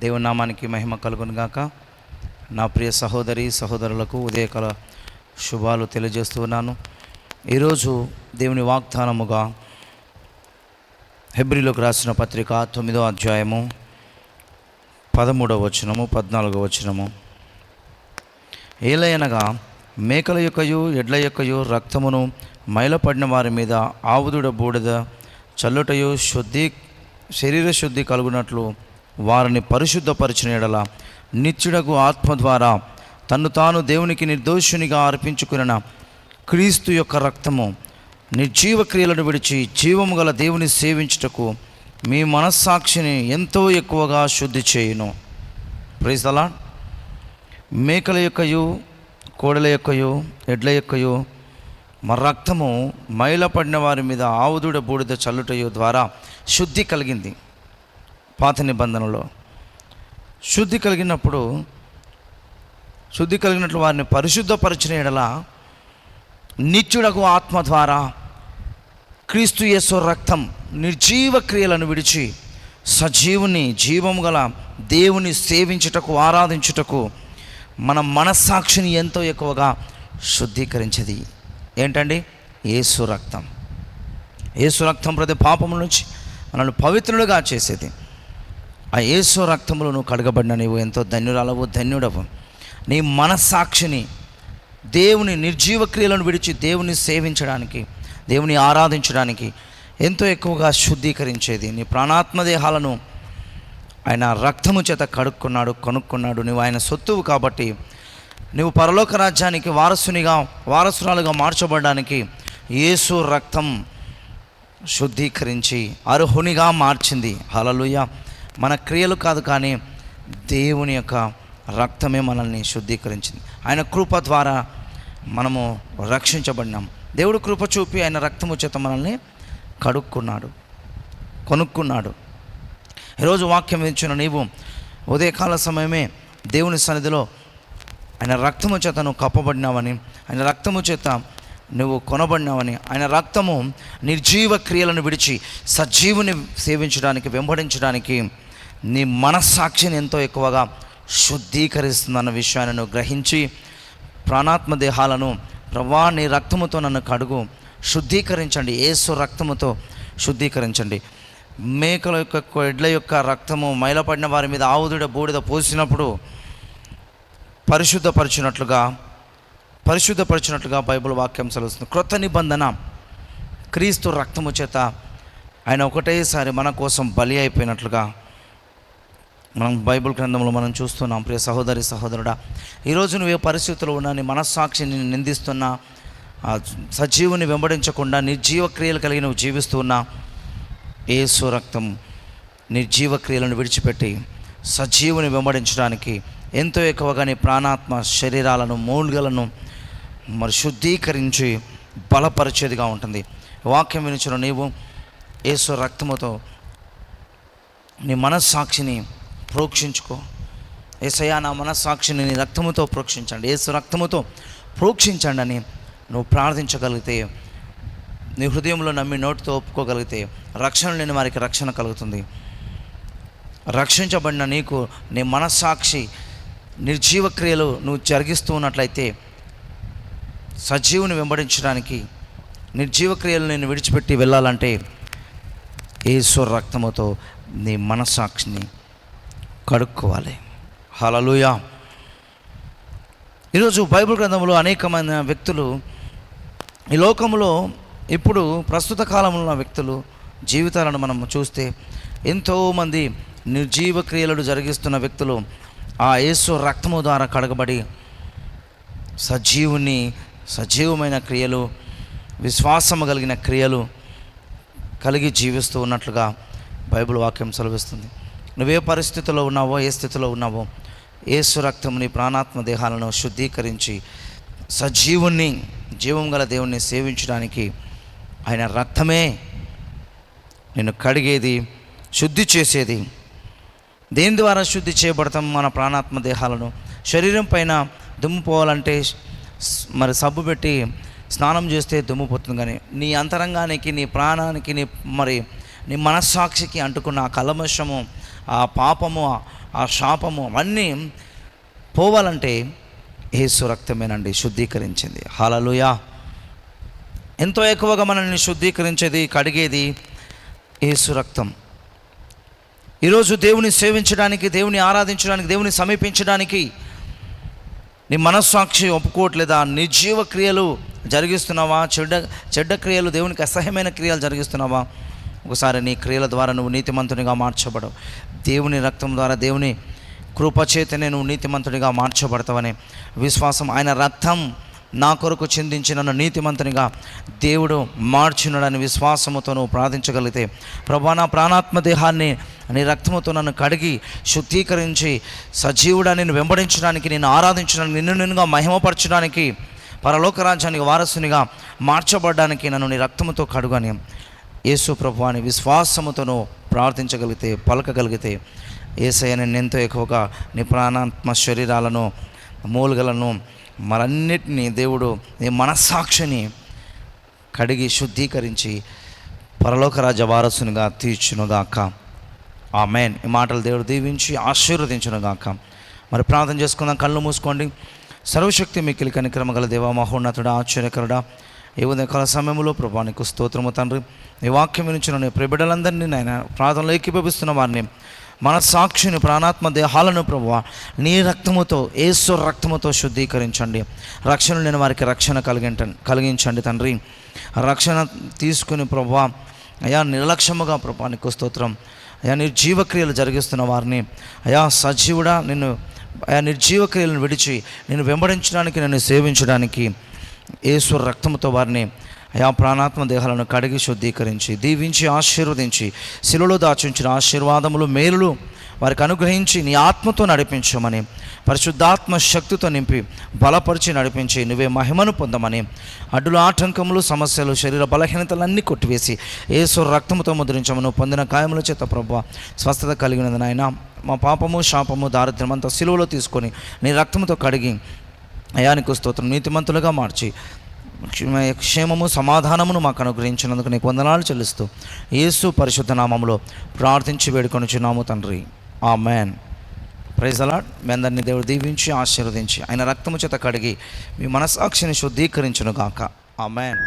దేవుని నామానికి మహిమ కలుగునుగాక నా ప్రియ సహోదరి సహోదరులకు ఉదయకాల శుభాలు తెలియజేస్తున్నాను ఈరోజు దేవుని వాగ్దానముగా హెబ్రిలోకి రాసిన పత్రిక తొమ్మిదో అధ్యాయము పదమూడవ వచనము పద్నాలుగో వచనము. ఏలయనగా మేకల యొక్కయు ఎడ్ల యొక్కయు రక్తమును మైలపడిన వారి మీద ఆవుదుడ బూడిద చల్లుటయు శుద్ధి శరీర శుద్ధి కలుగునట్లు వారిని పరిశుద్ధపరిచిన ఎడల నిత్యుడకు ఆత్మ ద్వారా తన్ను తాను దేవునికి నిర్దోషునిగా అర్పించుకున్న క్రీస్తు యొక్క రక్తము నిర్జీవ క్రియలను విడిచి జీవము గల దేవుని సేవించుటకు మీ మనస్సాక్షిని ఎంతో ఎక్కువగా శుద్ధి చేయును. ప్రైజ్ అలా మేకల యొక్కయు కోడల యొక్కయు ఎడ్ల యొక్కయు మన రక్తము మైల పడిన వారి మీద ఆవుదుడ బూడిద చల్లుటయు ద్వారా శుద్ధి కలిగింది. పాత నిబంధనలో శుద్ధి కలిగినప్పుడు శుద్ధి కలిగినట్లు వారిని పరిశుద్ధపరిచిన ఎడల నిత్యుడకు ఆత్మ ద్వారా క్రీస్తు యేసు రక్తం నిర్జీవ క్రియలను విడిచి సజీవుని జీవము గల దేవుని సేవించుటకు ఆరాధించుటకు మన మనస్సాక్షిని ఎంతో ఎక్కువగా శుద్ధీకరించేది. ఏంటండి? యేసు రక్తం. యేసు రక్తం ప్రతి పాపం నుంచి మనల్ని పవిత్రులుగా చేసేది. ఆ యేసు రక్తములో నువ్వు కడగబడిన నీవు ఎంతో ధన్యురాలవు ధన్యుడవు. నీ మనస్సాక్షిని దేవుని నిర్జీవ క్రియలను విడిచి దేవుని సేవించడానికి దేవుని ఆరాధించడానికి ఎంతో ఎక్కువగా శుద్ధీకరించేది. నీ ప్రాణాత్మ దేహాలను ఆయన రక్తము చేత కడుక్కున్నాడు కొనుక్కున్నాడు. నువ్వు ఆయన సొత్తువు కాబట్టి నువ్వు పరలోక రాజ్యానికి వారసునిగా వారసురాలుగా మార్చబడడానికి యేసు రక్తం శుద్ధీకరించి అర్హునిగా మార్చింది. హలలుయ మన క్రియలు కాదు కానీ దేవుని యొక్క రక్తమే మనల్ని శుద్ధీకరించింది. ఆయన కృప ద్వారా మనము రక్షించబడినాం. దేవుడు కృప చూపి ఆయన రక్తము చేత మనల్ని కడుక్కున్నాడు కొనుక్కున్నాడు. ఈరోజు వాక్యం ఇచ్చిన నీవు ఉదయకాల సమయమే దేవుని సన్నిధిలో ఆయన రక్తము చేతను కప్పబడినావని ఆయన రక్తము చేత నువ్వు కొనబడినావని. ఆయన రక్తము నిర్జీవ క్రియలను విడిచి సజీవుని సేవించడానికి వెంబడించడానికి నీ మనస్సాక్షిని ఎంతో ఎక్కువగా శుద్ధీకరిస్తుందన్న విషయాన్ని నువ్వు గ్రహించి ప్రాణాత్మ దేహాలను ప్రభా నీ రక్తముతో నన్ను కడుగు శుద్ధీకరించండి. ఏసు రక్తముతో శుద్ధీకరించండి. మేకల యొక్క ఎడ్ల యొక్క రక్తము మైలపడిన వారి మీద ఆవుదుడ బూడిద పోసినప్పుడు పరిశుద్ధపరిచినట్లుగా పరిశుద్ధపరిచినట్లుగా బైబిల్ వాక్యం సెలవుస్తుంది. క్రొత్త నిబంధన క్రీస్తు రక్తము చేత ఆయన ఒకటేసారి మన కోసం బలి అయిపోయినట్లుగా మనం బైబిల్ గ్రంథంలో మనం చూస్తున్నాం. ప్రియ సహోదరి సహోదరుడా ఈరోజు నువ్వు ఏ పరిస్థితుల్లో ఉన్నా నీ మనస్సాక్షిని నిందిస్తున్నా సజీవుని వెంబడించకుండా నిర్జీవ క్రియలు కలిగి నువ్వు జీవిస్తున్నా ఏసు రక్తం నిర్జీవ క్రియలను విడిచిపెట్టి సజీవుని వెంబడించడానికి ఎంతో ఎక్కువగా నీ ప్రాణాత్మ శరీరాలను మూలుగలను మరి శుద్ధీకరించి బలపరిచేదిగా ఉంటుంది. వాక్యం వినిచిన నీవు ఏసు రక్తముతో నీ మనస్సాక్షిని ప్రోక్షించుకో. ఏసయ్యా నా మనస్సాక్షిని నీ రక్తముతో ప్రోక్షించండి. ఏసు రక్తముతో ప్రోక్షించండి అని నువ్వు ప్రార్థించగలిగితే నీ హృదయంలో నమ్మి నోటితో ఒప్పుకోగలిగితే రక్షణ లేని వారికి రక్షణ కలుగుతుంది. రక్షించబడిన నీకు నీ మనస్సాక్షి నిర్జీవ క్రియలు నువ్వు జరిగిస్తూ ఉన్నట్లయితే సజీవుని వెంబడించడానికి నిర్జీవ క్రియలు నేను విడిచిపెట్టి వెళ్ళాలంటే ఏసు రక్తముతో నీ మనస్సాక్షిని కడుక్కోవాలి. హలలుయా ఈరోజు బైబిల్ గ్రంథంలో అనేకమైన వ్యక్తులు ఈ లోకంలో ఇప్పుడు ప్రస్తుత కాలంలో ఉన్న వ్యక్తులు జీవితాలను మనం చూస్తే ఎంతోమంది నిర్జీవ క్రియలను జరిగిస్తున్న వ్యక్తులు ఆ యేసు రక్తము ద్వారా కడగబడి సజీవుని సజీవమైన క్రియలు విశ్వాసము కలిగిన క్రియలు కలిగి జీవిస్తూ ఉన్నట్లుగా బైబిల్ వాక్యం సెలవిస్తుంది. నువ్వే పరిస్థితిలో ఉన్నావో ఏ స్థితిలో ఉన్నావో ఏసు రక్తముని ప్రాణాత్మ దేహాలను శుద్ధీకరించి సజీవుని జీవం గల దేవుణ్ణి సేవించడానికి ఆయన రక్తమే నేను కడిగేది శుద్ధి చేసేది. దేని ద్వారా శుద్ధి చేయబడతాం మన ప్రాణాత్మ దేహాలను? శరీరం పైన దుమ్ము పోవాలంటే మరి సబ్బు పెట్టి స్నానం చేస్తే దుమ్ము పోతుంది కానీ నీ అంతరంగానికి నీ ప్రాణానికి నీ మరి నీ మనస్సాక్షికి అంటుకున్న ఆ కలమషము ఆ పాపము ఆ శాపము అవన్నీ పోవాలంటే యేసు రక్తమేనండి శుద్ధీకరించింది. హలలుయా ఎంతో ఎక్కువగా మనల్ని శుద్ధీకరించేది కడిగేది యేసు రక్తం. ఈరోజు దేవుని సేవించడానికి దేవుని ఆరాధించడానికి దేవుని సమీపించడానికి నీ మనస్సాక్షి ఒప్పుకోవట్లేదా? నిర్జీవ క్రియలు జరిగిస్తున్నావా? చెడ్డ చెడ్డ క్రియలు దేవునికి అసహ్యమైన క్రియలు జరిగిస్తున్నావా? ఒకసారి నీ క్రియల ద్వారా నువ్వు నీతిమంతునిగా మార్చబడవు. దేవుని రక్తం ద్వారా దేవుని కృపచేతనే నువ్వు నీతిమంతునిగా మార్చబడతావని విశ్వాసం. ఆయన రక్తం నా కొరకు చెందించి నన్ను నీతిమంతునిగా దేవుడు మార్చున్నాడని విశ్వాసముతో నువ్వు ప్రార్థించగలిగితే ప్రభా నా ప్రాణాత్మ దేహాన్ని నీ రక్తముతో నన్ను కడిగి శుద్ధీకరించి సజీవుడా నేను వెంబడించడానికి నేను ఆరాధించడానికి నిన్ను నిన్నుగా మహిమపరచడానికి పరలోక రాజ్యానికి వారసునిగా మార్చబడడానికి నన్ను నీ రక్తముతో కడుగని యేసు ప్రభు అని విశ్వాసముతోనూ ప్రార్థించగలిగితే పలకగలిగితే ఏసయ్య నేను ఎంతో ఎక్కువగా నీ ప్రాణాత్మ శరీరాలను మూలుగలను మరన్నిటినీ దేవుడు నీ మనస్సాక్షిని కడిగి శుద్ధీకరించి పరలోక రాజ్య వారసునిగా తీర్చునుగాక. ఆ మేన్ ఈ మాటలు దేవుడు దీవించి ఆశీర్వదించునుగాక. మరి ప్రార్థన చేసుకుందాం. కళ్ళు మూసుకోండి. సర్వశక్తి మిక్కిలి కనిక్రమ గల దేవ మహోన్నతుడా ఆశ్చర్యకరుడా ఏ ఉదయకాల సమయంలో ప్రభానికి స్తోత్రము తండ్రి. నీ వాక్యం నుంచి నీ ప్రిబిడలందరినీ నాయన ప్రార్థనలో ఏకీభవిస్తున్న వారిని మన సాక్షిని ప్రాణాత్మ దేహాలను ప్రభు నీ రక్తముతో ఏసు రక్తముతో శుద్ధీకరించండి. రక్షణ లేని వారికి రక్షణ కలిగింట కలిగించండి తండ్రి. రక్షణ తీసుకుని ప్రభువ అయా నిర్లక్ష్యముగా ప్రభా నీకు స్తోత్రం. అయా నిర్జీవక్రియలు జరిగిస్తున్న వారిని అయా సజీవుడా నిన్ను అయా నిర్జీవక్రియలను విడిచి నేను వెంబడించడానికి నన్ను సేవించడానికి ఏసు రక్తముతో వారిని అయా ప్రాణాత్మ దేహాలను కడిగి శుద్ధీకరించి దీవించి ఆశీర్వదించి శిలువలో దాచుంచిన ఆశీర్వాదములు మేలులు వారికి అనుగ్రహించి నీ ఆత్మతో నడిపించమని పరిశుద్ధాత్మ శక్తితో నింపి బలపరిచి నడిపించి నువ్వే మహిమను పొందమని అడ్డుల ఆటంకములు సమస్యలు శరీర బలహీనతలన్నీ కొట్టివేసి ఏసు రక్తముతో ముద్రించమను పొందిన గాయముల చేత ప్రభు స్వస్థత కలిగినది నాయన మా పాపము శాపము దారిద్ర్యం అంతా సిలువలో తీసుకొని నీ రక్తముతో కడిగి అయానికి స్తోత్రం నీతిమంతులుగా మార్చి క్షేమము సమాధానమును మాకు అనుగ్రహించినందుకు నీకు వందనాలు చెల్లిస్తూ యేసు పరిశుద్ధ నామంలో ప్రార్థించి వేడుకొనుచున్నాము తండ్రి. ఆ మ్యాన్ ప్రైజ్ అలాడ్ మీ అందరినీ దేవుడు దీవించి ఆశీర్వదించి ఆయన రక్తము చేత కడిగి మీ మనసాక్షిని శుద్ధీకరించును గాక ఆ మ్యాన్